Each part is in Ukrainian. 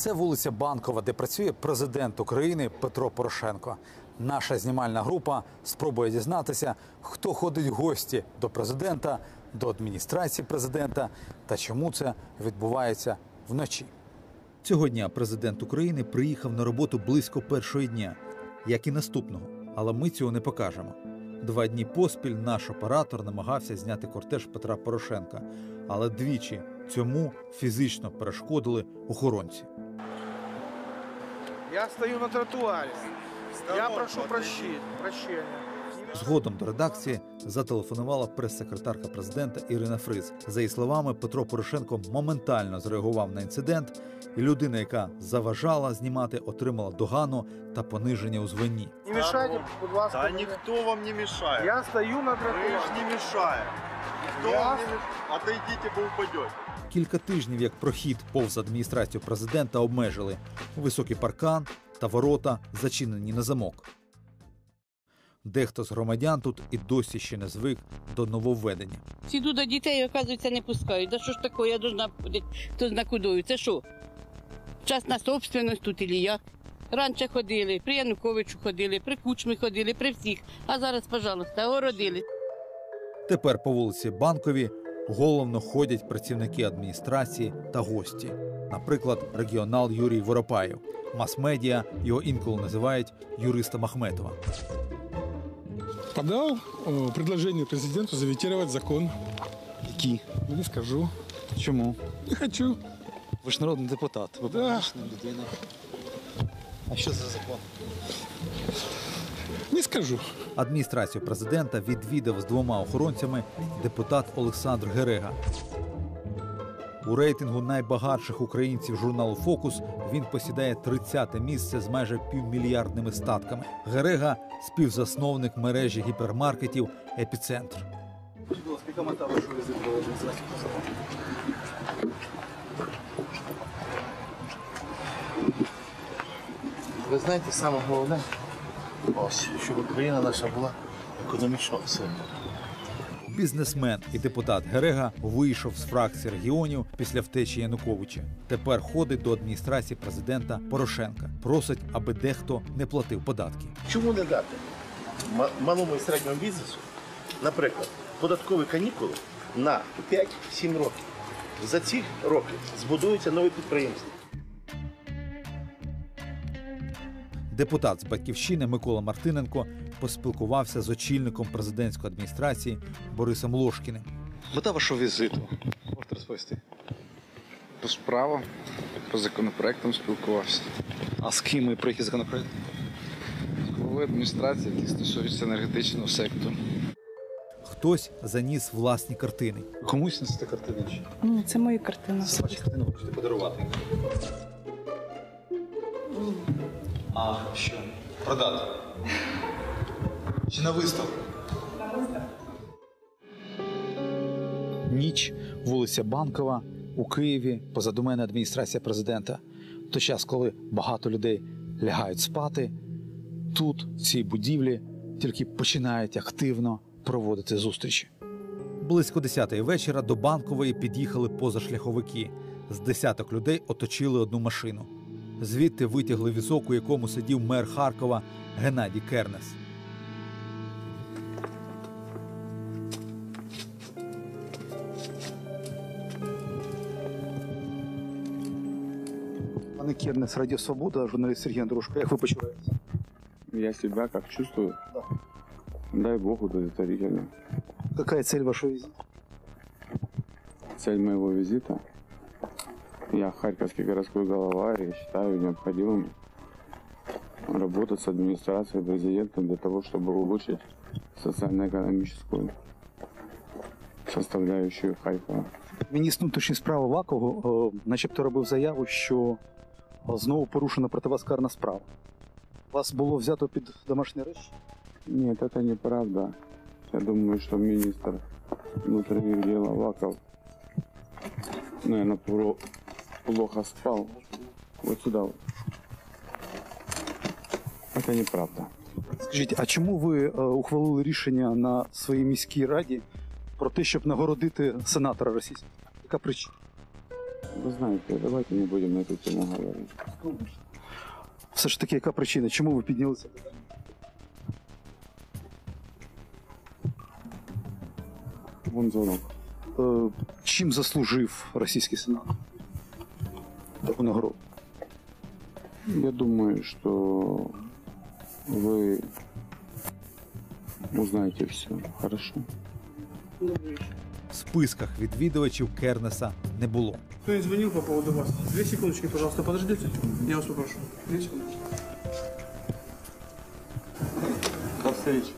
Це вулиця Банкова, де працює президент України Петро Порошенко. Наша знімальна група спробує дізнатися, хто ходить в гості до президента, до адміністрації президента та чому це відбувається вночі. Цього дня президент України приїхав на роботу близько першої дня, як і наступного, але ми цього не покажемо. Два дні поспіль наш оператор намагався зняти кортеж Петра Порошенка, але двічі цьому фізично перешкодили охоронці. Я стою на тротуаре. Я прошу прощения. Згодом до редакції зателефонувала прес-секретарка президента Ірина Фриз. За її словами, Петро Порошенко моментально зреагував на інцидент, і людина, яка заважала знімати, отримала догану та пониження у званні. Не мешайте, будь ласка. Да мені. никто вам не мешает. Я стою на Мы тротуаре. ж не мешаем. Я- не мешает. Отойдите. Кілька тижнів як прохід повз адміністрацію президента обмежили високий паркан та ворота зачинені на замок. Дехто з громадян тут і досі ще не звик до нововведення. Сіду до дітей, оказується, не пускають. Да що ж таке, я должна ходити, хто зна. Це що? Частна собственность тут і я. Раніше ходили, при Януковичу ходили, при Кучмі ходили, при всіх. А зараз, пожалуйста, огородили. Тепер по вулиці Банкові головно ходять працівники адміністрації та гості. Наприклад, регіонал Юрій Воропаєв. Мас-медіа його інколи називають юристом Ахметова. подал э, предложение президенту заветировать закон. Які? Не скажу. Чому? Не хочу. Ви ж народний депутат, ви Да. людина. А що це за закон? Не скажу. Адміністрацію президента відвідав з двома охоронцями депутат Олександр Герега. У рейтингу найбагатших українців журналу Фокус він посідає 30-те місце з майже півмільярдними статками. Герега співзасновник мережі гіпермаркетів Епіцентр. Ви знаєте, саме головне, ось, щоб Україна наша була економічно сильна. Бізнесмен і депутат Герега вийшов з фракції регіонів після втечі Януковича. Тепер ходить до адміністрації президента Порошенка. Просить, аби дехто не платив податки. Чому не дати малому і середньому бізнесу, наприклад, податкові канікули на 5-7 років? За ці роки збудуються нові підприємства. Депутат з батьківщини Микола Мартиненко поспілкувався з очільником президентської адміністрації Борисом Лошкіним. Мета вашого візиту. Можете розповісти. По справам, по законопроектам спілкувався. А з ким і про який законопроект? Голови адміністрації, які стосуються енергетичного сектору. Хтось заніс власні картини. Комусь несете картини чи? Ні, це мої картини. Це ваші картини ви хочете подарувати. А що? Продати. Чи на виставку? Ніч, вулиця Банкова у Києві. Позаду мене адміністрація президента. То час, коли багато людей лягають спати, тут, в цій будівлі, тільки починають активно проводити зустрічі. Близько 10-ї вечора до банкової під'їхали позашляховики. З десяток людей оточили одну машину. Звідти витягли візок, у якому сидів мер Харкова Геннадій Кернес. Пане Кернес, Радіо Свобода, журналіст Сергій Андрушко. Як ви почуваєтеся? Я себя как чувствую? Дай Богу, удовлетворительно. Яка цель вашого візиту? Цель моего визита. Я харьковский городской голова и считаю необходимым работать с администрацией президента для того, чтобы улучшить социально-экономическую составляющую Харькова. Міністр внутрішніх справ Аваков, е, начебто робив заяву, що е, знову порушена проти вас карна справа. Вас було взято під домашній арешт? Нет, это неправда. Я думаю, что министр внутренних дел Аваков, наверное, плохо спал. Вот сюда вот. Это неправда. Скажіть, а чому ви е, ухвалили рішення на своїй міській раді про те, щоб нагородити сенатора російського? Яка причина? Вы знаете, давайте не будем на эту тему говорить. Все ж таки, яка причина? Чому ви піднялися? Вон звонок. Е, чим заслужив російський сенат? Таку нагороду. Я думаю, что вы узнаете все. Хорошо? В списках відвідувачів Кернеса не було. Кто-нибудь звонил по поводу вас? Две секундочки, пожалуйста, подождите. Я вас попрошу. Две секундочки. До встречи.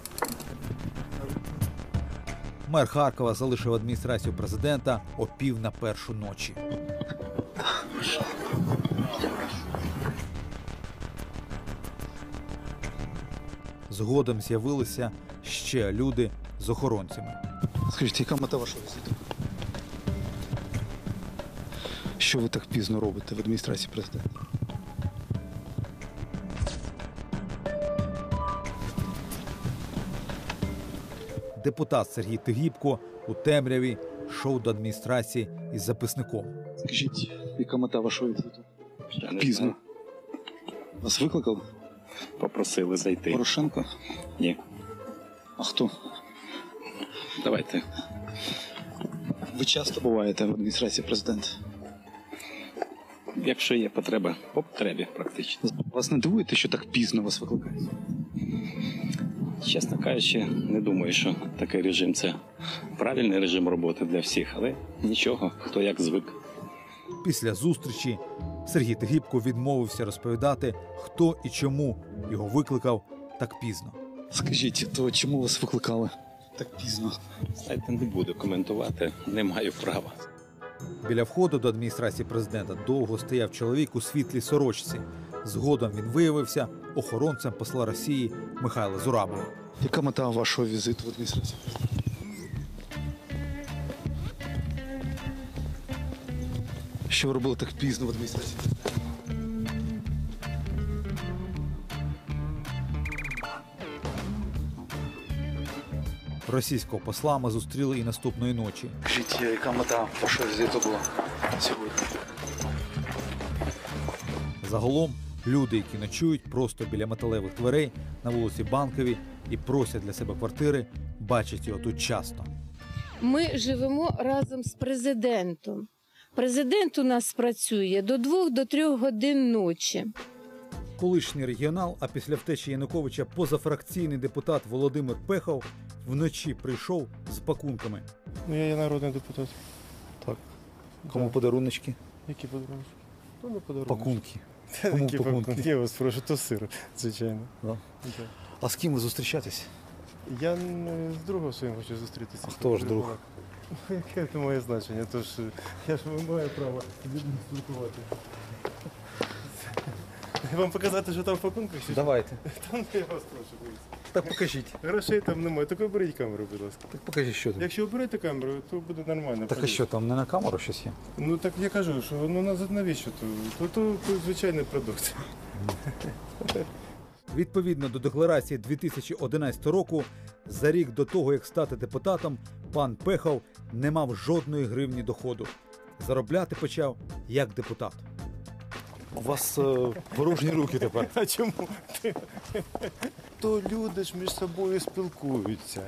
Мер Харкова залишив адміністрацію президента о пів на першу ночі. Згодом з'явилися ще люди з охоронцями. Скажіть, яка мета вашого візиту? Що ви так пізно робите в адміністрації президента? Депутат Сергій Тигіпко у темряві йшов до адміністрації із записником. Скажіть, яка мета вашого візиту? Пізно. Вас викликали? Попросили зайти. Порошенко? Ні. А хто? Давайте. Ви часто буваєте в адміністрації президента? Якщо є потреба, по потребі практично. Вас не дивує те, що так пізно вас викликають? Чесно кажучи, не думаю, що такий режим це правильний режим роботи для всіх, але нічого, хто як звик. Після зустрічі Сергій Тигіпко відмовився розповідати, хто і чому його викликав так пізно. Скажіть, то чому вас викликали так пізно? Знаєте, не буду коментувати, не маю права. Біля входу до адміністрації президента довго стояв чоловік у світлій сорочці. Згодом він виявився охоронцем посла Росії Михайла Зурабова. Яка мета вашого візиту в адміністрацію? Що ви робили так пізно в адміністрації? Російського посла ми зустріли і наступної ночі. Скажіть, яка мета вашого візиту була сьогодні? Загалом люди, які ночують просто біля металевих дверей на вулиці Банковій і просять для себе квартири, бачать його тут часто. Ми живемо разом з президентом. Президент у нас працює до двох до трьох годин ночі. Колишній регіонал, а після втечі Януковича позафракційний депутат Володимир Пехов вночі прийшов з пакунками. Ну, я є народний депутат. Так. Кому подаруночки? Які подарунки? То не подарунки. Пакунки. Кому які пакунки? пакунки? Я вас прошу, то сир, звичайно. Да. Да. А з ким ви зустрічаєтесь? Я не з другом своїм хочу зустрітися. А хто ж друг? Яке це моє значення? Тож я ж маю право спілкувати. Вам показати, що там в пакунках? чи що? Давайте. Там я вас прошу, дивіться. Так покажіть. Грошей там немає, тільки оберіть камеру, будь ласка. Так покажіть, що там. Якщо оберете камеру, то буде нормально. Так а що там не на камеру щось є? Ну так я кажу, що ну на- навіщо то? То, то, то звичайний продукт. Відповідно до декларації 2011 року, за рік до того, як стати депутатом, пан Пехов не мав жодної гривні доходу. Заробляти почав як депутат. У вас е, порожні руки тепер. А чому? То люди ж між собою спілкуються.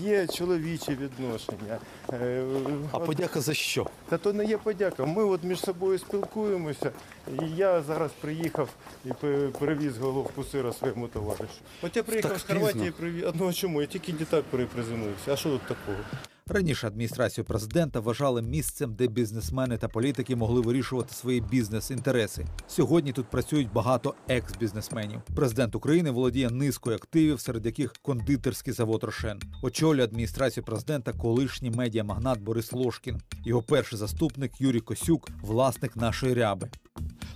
Є чоловічі відношення. Е, А от- подяка за що? Та то не є подяка. Ми от між собою спілкуємося. І я зараз приїхав і привіз головку сира своєму товаришу. От я приїхав Так з Хорватії, привіз. Одного чому? Я тільки не так переприземлився. А що тут такого? Раніше адміністрацію президента вважали місцем, де бізнесмени та політики могли вирішувати свої бізнес-інтереси. Сьогодні тут працюють багато екс-бізнесменів. Президент України володіє низкою активів, серед яких кондитерський завод Рошен. Очолює адміністрацію президента колишній медіамагнат Борис Лошкін. Його перший заступник Юрій Косюк, власник нашої ряби.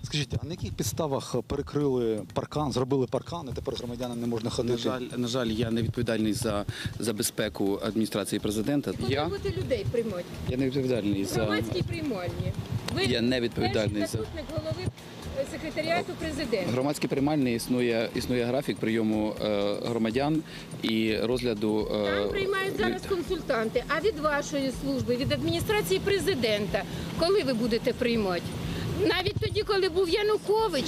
Скажіть, а на яких підставах перекрили паркан, зробили паркан, і тепер громадянам не можна ходити? На жаль, на жаль, я не відповідальний за, за безпеку адміністрації президента. Я, Будете людей приймати я не відповідальний за громадській приймальні. Ви я не відповідальний за заступник голови секретаріату президента. Громадські приймальні існує існує графік прийому е, громадян і розгляду. е, Там приймають зараз консультанти. А від вашої служби, від адміністрації президента, коли ви будете приймати? Навіть тоді, коли був Янукович,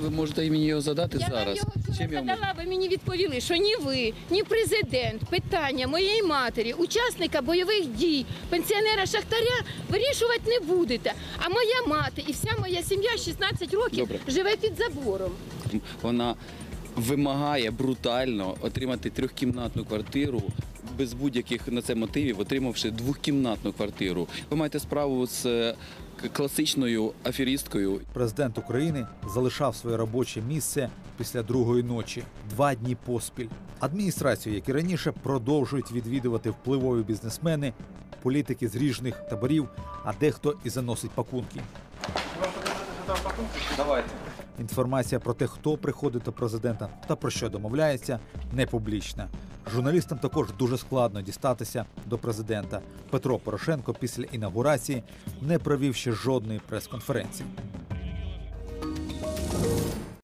Ви можете і мені його задати я зараз. його я можу? задала, ви мені відповіли, що ні ви, ні президент питання моєї матері, учасника бойових дій, пенсіонера Шахтаря вирішувати не будете. А моя мати і вся моя сім'я 16 років Добре. живе під забором. Вона вимагає брутально отримати трьохкімнатну квартиру без будь-яких на це мотивів, отримавши двохкімнатну квартиру. Ви маєте справу з е, класичною аферісткою. Президент України залишав своє робоче місце після другої ночі два дні поспіль. Адміністрацію, як і раніше, продовжують відвідувати впливові бізнесмени, політики з ріжних таборів, а дехто і заносить пакунки. Давайте. Інформація про те, хто приходить до президента та про що домовляється, не публічна. Журналістам також дуже складно дістатися до президента. Петро Порошенко після інаугурації не провів ще жодної прес-конференції.